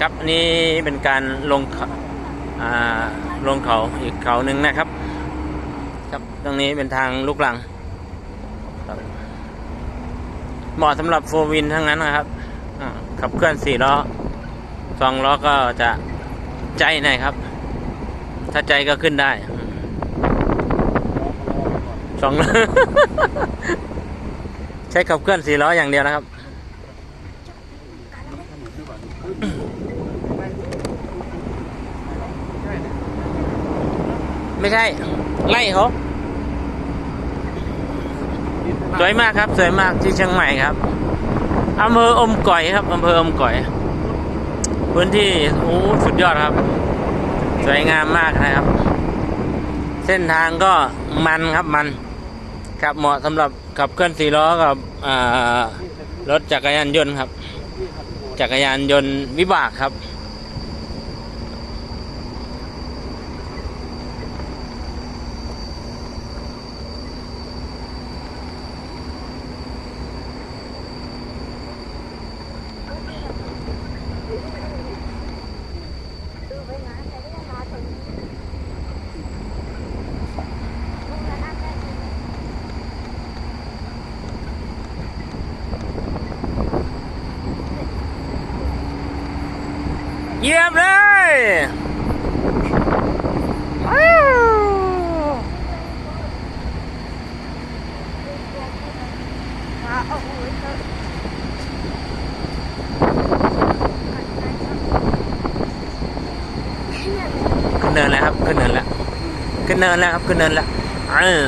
ครับนี่เป็นการลงเขาอ่าลงเขาอีกเขาหนึ่งนะครับ ครับตรงนี้เป็นทางลูกลังเหมาะสำหรับโฟวินทั้งนั้นนะครับขับเคลื่อนสี่ล้อสองล้อก็จะใจหน่อยครับ ถ้าใจก็ขึ้นได้สองล้อใช้ขับเคลื่อนสี่ล้ออย่างเดียวนะครับ ไม่ใช่ ไล่เขาสวยมากครับสวยมากที่เชียงใหม่ครับอำเภออมก่อยครับอำเภออมก่อย พื้นที่โอ้สุดยอดครับ สวยงามมากนะครับ เส้นทางก็มันครับมันครับเหมาะสำหรับขับเคลื่อนสี่ล้อกับรถจักรยานยนต์ครับ จักรยานยนต์วิบากครับ เยี่ยมเลยขึ้นเนินแล้วครับขึ้นเนินแล้วขึ้นเนินแล้วครับขึ้นเนินแล้วเออ